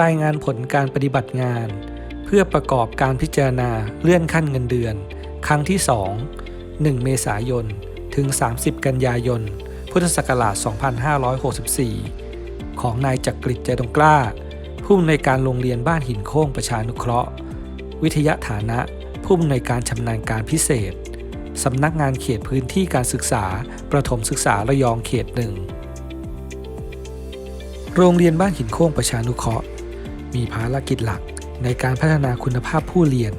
รายงานผลการปฏิบัติงาน เพื่อประกอบการพิจารณาเลื่อนขั้นเงินเดือน ครั้งที่ 2 1 เมษายน ถึง 30 กันยายน พุทธศักราช 2564 ของนายจักริดใจตรงกล้า ผู้อำนวยการโรงเรียนบ้านหินโค้งประชานุเคราะห์ วิทยาฐานะ ผู้อำนวยการชำนาญการพิเศษ สำนักงานเขตพื้นที่การศึกษา ประถมศึกษาระยองเขตหนึ่งโรงเรียนบ้านหินโค้งประชานุเคราะห์ มีภารกิจหลักในการพัฒนาคุณภาพผู้เรียน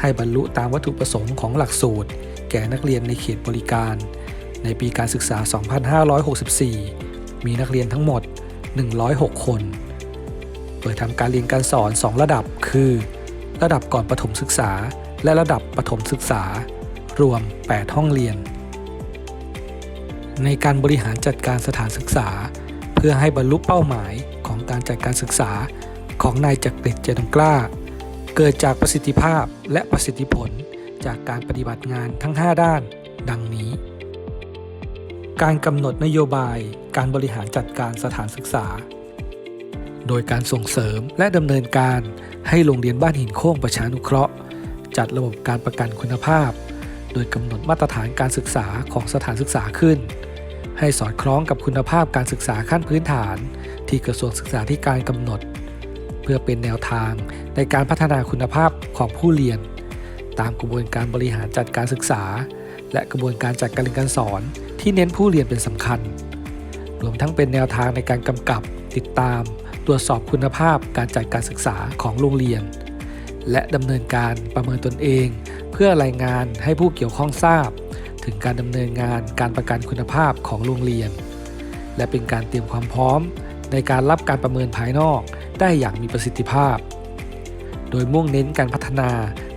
ให้บรรลุตามวัตถุประสงค์ของหลักสูตร แก่นักเรียนในเขตบริการ ในปีการศึกษา 2564 มีนักเรียนทั้งหมด 106 คน เปิดทำการเรียนการสอน 2 ระดับ คือ ระดับก่อนประถมศึกษา และระดับประถมศึกษา รวม 8 ห้องเรียน ในการบริหารจัดการสถานศึกษา เพื่อให้บรรลุเป้าหมายของการจัดการศึกษา ของนายจักริดเจดงกล้า เกิดจากประสิทธิภาพและประสิทธิผลจากการปฏิบัติงานทั้ง 5 ด้าน ดังนี้ การกำหนดนโยบายการบริหารจัดการสถานศึกษา โดยการส่งเสริมและดำเนินการให้โรงเรียนบ้านหินโค้งประชานุเคราะห์ จัดระบบการประกันคุณภาพ โดยกำหนดมาตรฐานการศึกษาของสถานศึกษาขึ้น ให้สอดคล้องกับคุณภาพการศึกษาขั้นพื้นฐาน ที่กระทรวงศึกษาธิการกำหนด เพื่อเป็นแนวทางในการพัฒนาคุณภาพของผู้เรียน ตามกระบวนการบริหารจัดการศึกษา และกระบวนการจัดการเรียนการสอน ที่เน้นผู้เรียนเป็นสำคัญ รวมทั้งเป็นแนวทางในการกำกับ ติดตาม ตรวจสอบคุณภาพการจัดการศึกษาของโรงเรียน และดำเนินการประเมินตนเอง เพื่อรายงานให้ผู้เกี่ยวข้องทราบ ถึงการดำเนินงานการประกันคุณภาพของโรงเรียน และเป็นการเตรียมความพร้อมในการรับการประเมินภายนอก ได้อย่างมีประสิทธิภาพ โดยมุ่งเน้นการพัฒนา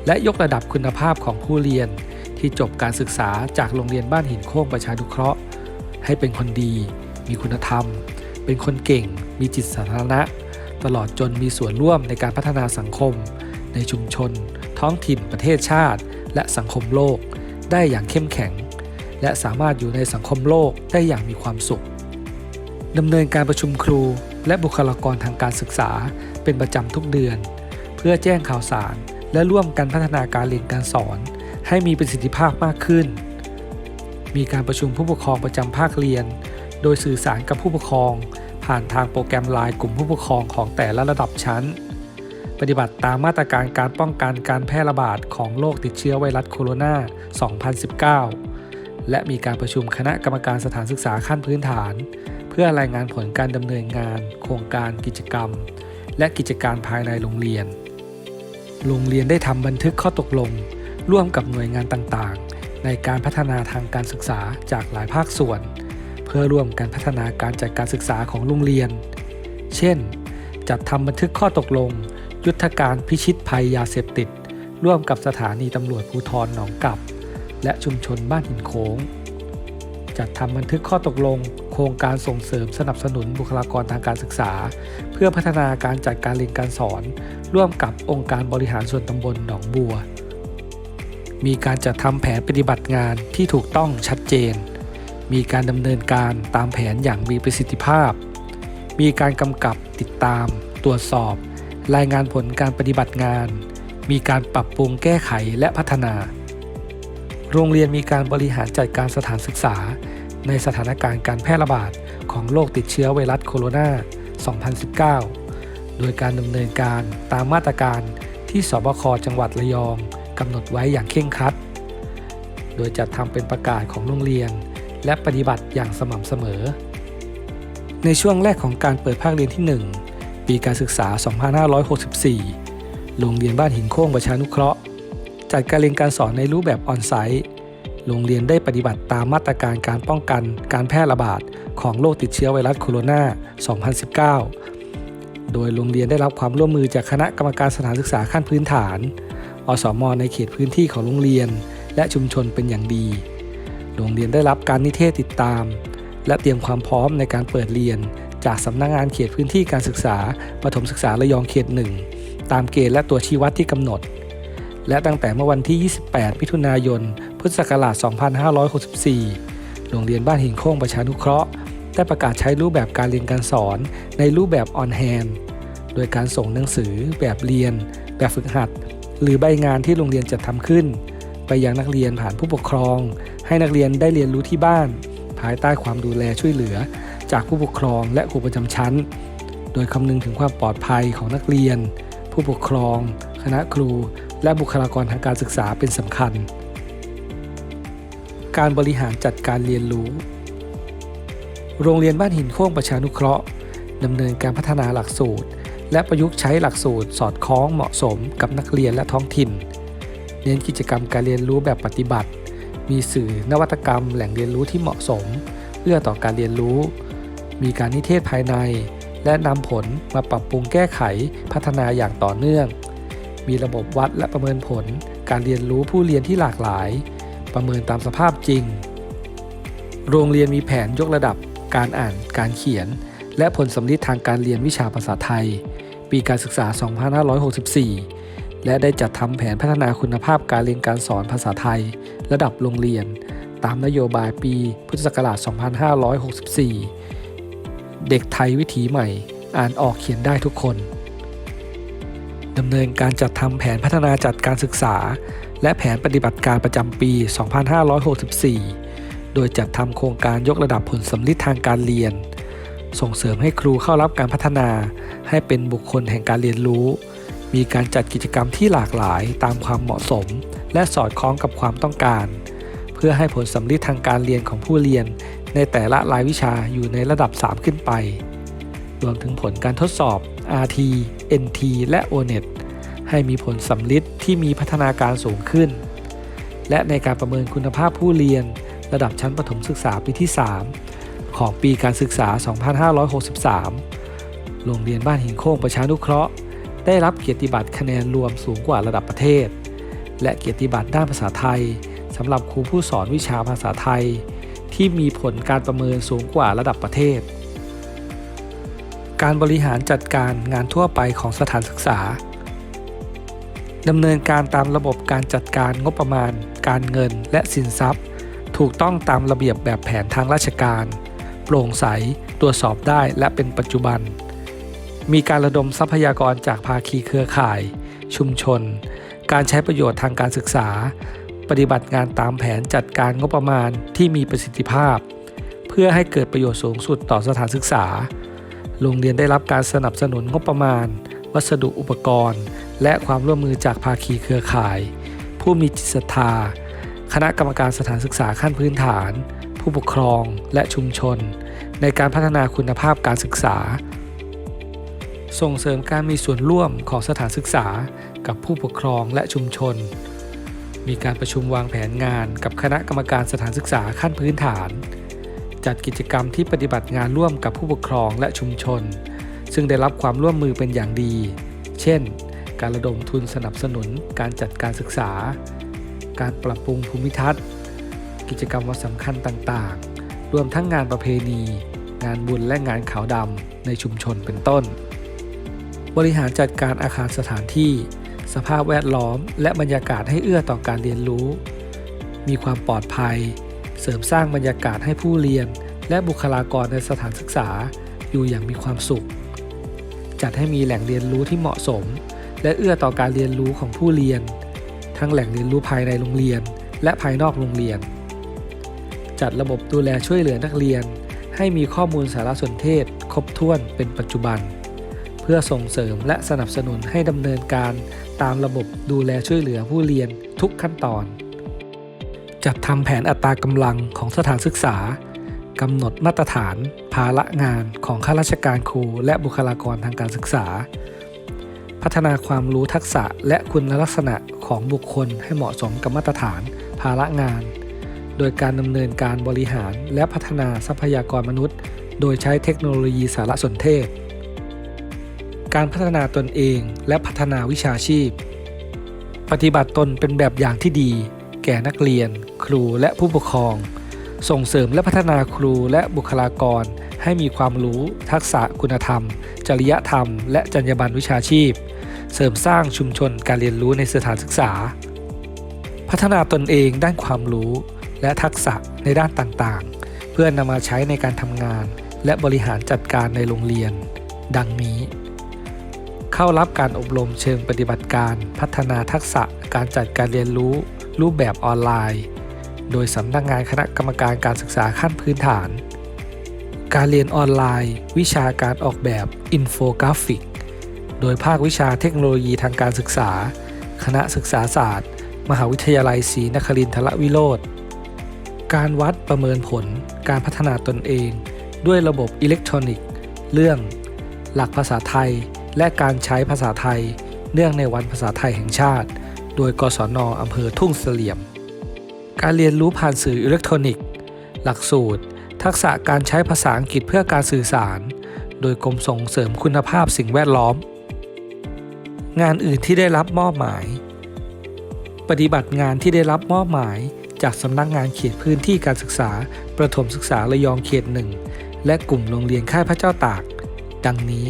และยกระดับคุณภาพของผู้เรียน ที่จบการศึกษาจากโรงเรียนบ้านหินโค้งประชานุเคราะห์ ให้เป็นคนดี มีคุณธรรม เป็นคนเก่ง มีจิตสาธารณะ ตลอดจนมีส่วนร่วมในการพัฒนาสังคม ในชุมชน ท้องถิ่นประเทศชาติ และสังคมโลก ได้อย่างเข้มแข็ง และสามารถอยู่ในสังคมโลกได้อย่างมีความสุขดำเนินการประชุมครู และบุคลากรทางการศึกษาเป็นประจำทุกเดือน เพื่อแจ้งข่าวสาร และร่วมกันพัฒนาการเรียนการสอน ให้มีประสิทธิภาพมากขึ้น มีการประชุมผู้ปกครองประจำภาคเรียน โดยสื่อสารกับผู้ปกครอง ผ่านทางโปรแกรมไลน์กลุ่มผู้ปกครองของแต่ละระดับชั้น ปฏิบัติตามมาตรการการป้องกันการแพร่ระบาดของโรคติดเชื้อไวรัสโคโรนา 2019 และมีการประชุมคณะกรรมการสถานศึกษาขั้นพื้นฐาน เพื่อรายงานผลการดำเนินงาน โครงการกิจกรรม และกิจการภายในโรงเรียน โรงเรียนได้ทำบันทึกข้อตกลง ร่วมกับหน่วยงานต่างๆ ในการพัฒนาทางการศึกษาจากหลายภาคส่วน เพื่อร่วมกันพัฒนาการจัดการศึกษาของโรงเรียน เช่น จัดทำบันทึกข้อตกลง ยุทธการพิชิตภัยยาเสพติด ร่วมกับสถานีตำรวจภูธรหนองกับ และชุมชนบ้านหินโค้ง จัดทำบันทึกข้อตกลง โครงการส่งเสริมสนับสนุนบุคลากรทางการศึกษา เพื่อพัฒนาการจัดการเรียนการสอน ร่วมกับองค์การบริหารส่วนตำบลหนองบัว มีการจัดทำแผนปฏิบัติงานที่ถูกต้องชัดเจน มีการดำเนินการตามแผนอย่างมีประสิทธิภาพ มีการกำกับติดตาม ตรวจสอบ รายงานผลการปฏิบัติงาน มีการปรับปรุงแก้ไขและพัฒนาโรงเรียนมีการบริหารจัดการสถานศึกษา ในสถานการณ์การแพร่ระบาดของโรคติดเชื้อไวรัสโคโรนา 2019 โดยการดำเนินการตามมาตรการที่สบคจังหวัดระยองกำหนดไว้อย่างเคร่งครัด โดยจัดทำเป็นประกาศของโรงเรียน และปฏิบัติอย่างสม่ำเสมอ ในช่วงแรกของการเปิดภาคเรียนที่ 1 ปีการศึกษา 2564 โรงเรียนบ้านหินโค้งประชานุเคราะห์ จัดการเรียนการสอนในรูปแบบออนไซต์ โรงเรียนได้ปฏิบัติตามมาตรการการป้องกันการแพร่ระบาดของโรคติดเชื้อไวรัสโคโรนา 2019 โดยโรงเรียนได้รับความร่วมมือจากคณะกรรมการสถานศึกษาขั้นพื้นฐาน อสม ในเขตพื้นที่ของโรงเรียน และชุมชนเป็นอย่างดี โรงเรียนได้รับการนิเทศติดตาม และเตรียมความพร้อมในการเปิดเรียน จากสำนักงงานเขตพื้นที่การศึกษา ประถมศึกษาระยองเขตหนึ่งตามเกณฑ์และตัวชี้วัดที่กำหนด และตั้งแต่เมื่อวันที่ 28 มิถุนายน พุทธศักราช 2564 โรงเรียนบ้านหินโค้งประชานุเคราะห์ ได้ประกาศใช้รูปแบบการเรียนการสอนในรูปแบบออนแฮนโดดยการส่งหนังสือ แบบเรียน แบบฝึกหัด หรือใบงานที่โรงเรียนจัดทำขึ้น ไปยังนักเรียนผ่านผู้ปกครอง ให้นักเรียนได้เรียนรู้ที่บ้าน ภายใต้ความดูแลช่วยเหลือ จากผู้ปกครองและครูประจำชั้น โดยคำนึงถึงความปลอดภัยของนักเรียน ผู้ปกครอง คณะครู และบุคลากรทางการศึกษาเป็นสำคัญ การบริหารจัดการเรียนรู้ โรงเรียนบ้านหินโค้งประชานุเคราะห์ดำเนินการพัฒนาหลักสูตร และประยุกต์ใช้หลักสูตร สอดคล้องเหมาะสมกับนักเรียนและท้องถิ่น เน้นกิจกรรมการเรียนรู้แบบปฏิบัติ มีสื่อนวัตกรรม แหล่งเรียนรู้ที่เหมาะสมเอื้อต่อการเรียนรู้ มีการนิเทศภายใน และนำผลมาปรับปรุงแก้ไขพัฒนาอย่างต่อเนื่อง มีระบบวัดและประเมินผล การเรียนรู้ผู้เรียนที่หลากหลาย ประเมินตามสภาพจริง โรงเรียนมีแผนยกระดับ การอ่าน การเขียน และผลสำลิดทางการเรียนวิชาภาษาไทย ปีการศึกษา 2564 และได้จัดทำแผนพัฒนาคุณภาพการเรียนการสอนภาษาไทย ระดับโรงเรียน ตามนโยบายปีพุทธศักราช 2564 เด็กไทยวิถีใหม่ อ่านออกเขียนได้ทุกคน ดำเนินการจัดทำแผนพัฒนาจัดการศึกษา และแผนปฏิบัติการประจำปี 2564 โดยจัดทำโครงการยกระดับผลสำลิดทางการเรียน ส่งเสริมให้ครูเข้ารับการพัฒนา ให้เป็นบุคคลแห่งการเรียนรู้ มีการจัดกิจกรรมที่หลากหลายตามความเหมาะสม และสอดคล้องกับความต้องการ เพื่อให้ผลสำลิดทางการเรียนของผู้เรียน ในแต่ละรายวิชาอยู่ในระดับ 3 ขึ้นไป รวมถึงผลการทดสอบ RT NT และ ONET ให้มีผลสำลิดที่มีพัฒนาการสูงขึ้น และในการประเมินคุณภาพผู้เรียนระดับชั้นประถมศึกษาปีที่ 3 ของปีการศึกษา 2563 โรงเรียนบ้านหินโค้งประชานุเคราะห์ ได้รับเกียรติบัตรคะแนนรวมสูงกว่าระดับประเทศ และเกียรติบัตรด้านภาษาไทยสำหรับครูผู้สอนวิชาภาษาไทย ที่มีผลการประเมินสูงกว่าระดับประเทศ การบริหารจัดการงานทั่วไปของสถานศึกษาดำเนินการตามระบบการจัดการงบประมาณ การเงินและสินทรัพย์ ถูกต้องตามระเบียบแบบแผนทางราชการ โปร่งใส ตรวจสอบได้และเป็นปัจจุบัน มีการระดมทรัพยากรจากภาคีเครือข่าย ชุมชน การใช้ประโยชน์ทางการศึกษา ปฏิบัติงานตามแผนจัดการงบประมาณที่มีประสิทธิภาพ เพื่อให้เกิดประโยชน์สูงสุดต่อสถานศึกษา โรงเรียนได้รับการสนับสนุนงบประมาณ วัสดุอุปกรณ์ และความร่วมมือจากภาคีเครือข่าย ผู้มีจิตศรัทธา คณะกรรมการสถานศึกษาขั้นพื้นฐาน ผู้ปกครองและชุมชน ในการพัฒนาคุณภาพการศึกษา ส่งเสริมการมีส่วนร่วมของสถานศึกษา กับผู้ปกครองและชุมชน มีการประชุมวางแผนงานกับคณะกรรมการสถานศึกษาขั้นพื้นฐาน จัดกิจกรรมที่ปฏิบัติงานร่วมกับผู้ปกครองและชุมชน ซึ่งได้รับความร่วมมือเป็นอย่างดี เช่น การระดมทุนสนับสนุนการจัดการศึกษา การปรับปรุงภูมิทัศน์ กิจกรรมวันสำคัญต่างๆ รวมทั้งงานประเพณี งานบุญและงานขาวดำในชุมชนเป็นต้น บริหารจัดการอาคารสถานที่ สภาพแวดล้อม และบรรยากาศให้เอื้อต่อการเรียนรู้ มีความปลอดภัย เสริมสร้างบรรยากาศให้ผู้เรียน และบุคลากรในสถานศึกษา อยู่อย่างมีความสุข จัดให้มีแหล่งเรียนรู้ที่เหมาะสม และเอื้อต่อการเรียนรู้ของผู้เรียน ทั้งแหล่งเรียนรู้ภายในโรงเรียน และภายนอกโรงเรียน จัดระบบดูแลช่วยเหลือนักเรียน ให้มีข้อมูลสารสนเทศ ครบถ้วนเป็นปัจจุบัน เพื่อส่งเสริมและสนับสนุนให้ดำเนินการตามระบบดูแลช่วยเหลือผู้เรียนทุกขั้นตอน จัดทำแผนอัตรากำลังของสถานศึกษากำหนดมาตรฐาน ภาระงานของข้าราชการครู และบุคลากรทางการศึกษา พัฒนาความรู้ทักษะและคุณลักษณะของบุคคลให้เหมาะสมกับมาตรฐาน ภาระงาน โดยการดำเนินการบริหารและพัฒนาทรัพยากรมนุษย์ โดยใช้เทคโนโลยีสารสนเทศ การพัฒนาตนเองและพัฒนาวิชาชีพ ปฏิบัติตนเป็นแบบอย่างที่ดี ก่นักเรียน ครูและผู้ปกครอง ส่งเสริมและพัฒนาครูและบุคลากร ให้มีความรู้ทักษะคุณธรรม จริยธรรม และจรรยาบรรณวิชาชีพ เสริมสร้างชุมชนการเรียนรู้ในสถานศึกษา พัฒนาตนเองด้านความรู้ และทักษะในด้านต่างๆ เพื่อนำมาใช้ในการทำงาน และบริหารจัดการในโรงเรียน ดังนี้เข้ารับการอบรมเชิงปฏิบัติการ พัฒนาทักษะการจัดการเรียนรู้ รูปแบบออนไลน์ โดยสำนักงานคณะกรรมการการศึกษาขั้นพื้นฐาน การเรียนออนไลน์ วิชาการออกแบบอินโฟกราฟิก โดยภาควิชาเทคโนโลยีทางการศึกษา คณะศึกษาศาสตร์ มหาวิทยาลัยศรีนครินทรวิโรธการวัดประเมินผลการพัฒนาตนเอง ด้วยระบบอิเล็กทรอนิกส์ เรื่อง หลักภาษาไทย และการใช้ภาษาไทย เนื่องในวันภาษาไทยแห่งชาติ โดยกศนอำเภอทุ่งเสลี่ยม การเรียนรู้ผ่านสื่ออิเล็กทรอนิกส์ หลักสูตร ทักษะการใช้ภาษาอังกฤษเพื่อการสื่อสาร โดยกรมส่งเสริมคุณภาพสิ่งแวดล้อม งานอื่นที่ได้รับมอบหมาย ปฏิบัติงานที่ได้รับมอบหมาย จากสำนักงานเขตพื้นที่การศึกษา ประถมศึกษาระยองเขตหนึ่งและกลุ่มโรงเรียนค่ายพระเจ้าตาก ดังนี้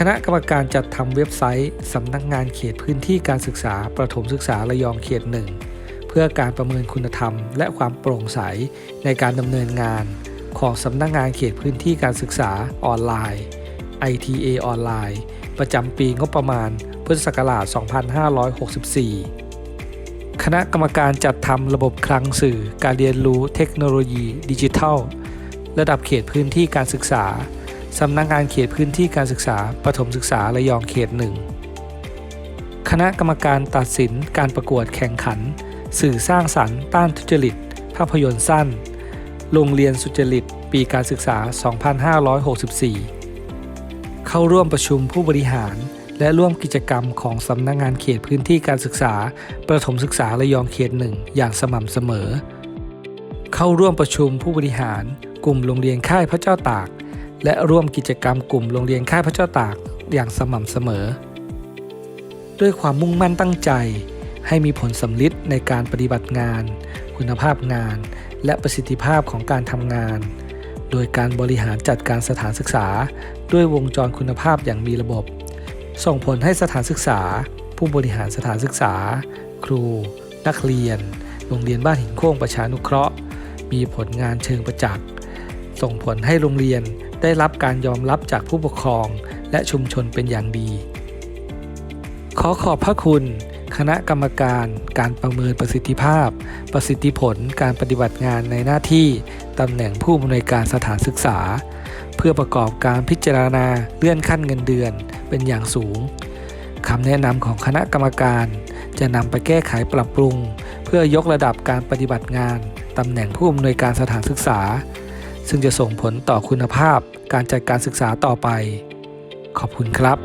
คณะกรรมการจัดทำเว็บไซต์สำนักงานเขตพื้นที่การศึกษาประถมศึกษาระยองเขตหนึ่งเพื่อการประเมินคุณธรรม และความโปร่งใสในการดำเนินงาน ของสำนักงานเขตพื้นที่การศึกษาออนไลน์ ITA ออนไลน์ ประจำปีงบประมาณพุทธศักราช 2564 คณะกรรมการจัดทำระบบคลังสื่อการเรียนรู้เทคโนโลยีดิจิทัล ระดับเขตพื้นที่การศึกษา สำนักงานเขตพื้นที่การศึกษาประถมศึกษาระยองเขตหนึ่งคณะกรรมการตัดสินการประกวดแข่งขัน สื่อสร้างสรรค์ต้านทุจริต ภาพยนตร์สั้น โรงเรียนสุจริต ปีการศึกษา 2564 เข้าร่วมประชุมผู้บริหาร และร่วมกิจกรรมของสำนักงานเขตพื้นที่การศึกษา ประถมศึกษาระยองเขตหนึ่งอย่างสม่ำเสมอ เข้าร่วมประชุมผู้บริหาร กลุ่มโรงเรียนค่ายพระเจ้าตาก และร่วมกิจกรรมกลุ่มโรงเรียนค่ายพระเจ้าตากอย่างสม่ำเสมอ ด้วยความมุ่งมั่นตั้งใจ ให้มีผลสำลิดในการปฏิบัติงาน คุณภาพงาน และประสิทธิภาพของการทำงาน โดยการบริหารจัดการสถานศึกษา ด้วยวงจรคุณภาพอย่างมีระบบ ส่งผลให้สถานศึกษา ผู้บริหารสถานศึกษา ครู นักเรียน โรงเรียนบ้านหินโค้งประชานุเคราะห์ มีผลงานเชิงประจักษ์ ส่งผลให้โรงเรียน ได้รับการยอมรับจากผู้ปกครองและชุมชนเป็นอย่างดี ขอขอบพระคุณ คณะกรรมการ การประเมินประสิทธิภาพ ประสิทธิผลการปฏิบัติงานในหน้าที่ตำแหน่งผู้อำนวยการสถานศึกษา เพื่อประกอบการพิจารณาเลื่อนขั้นเงินเดือนเป็นอย่างสูงคำแนะนำของคณะกรรมการ จะนำไปแก้ไขปรับปรุง เพื่อยกระดับการปฏิบัติงานตำแหน่งผู้อำนวยการสถานศึกษา ซึ่งจะส่งผลต่อคุณภาพการจัดการศึกษาต่อไป ขอบคุณครับ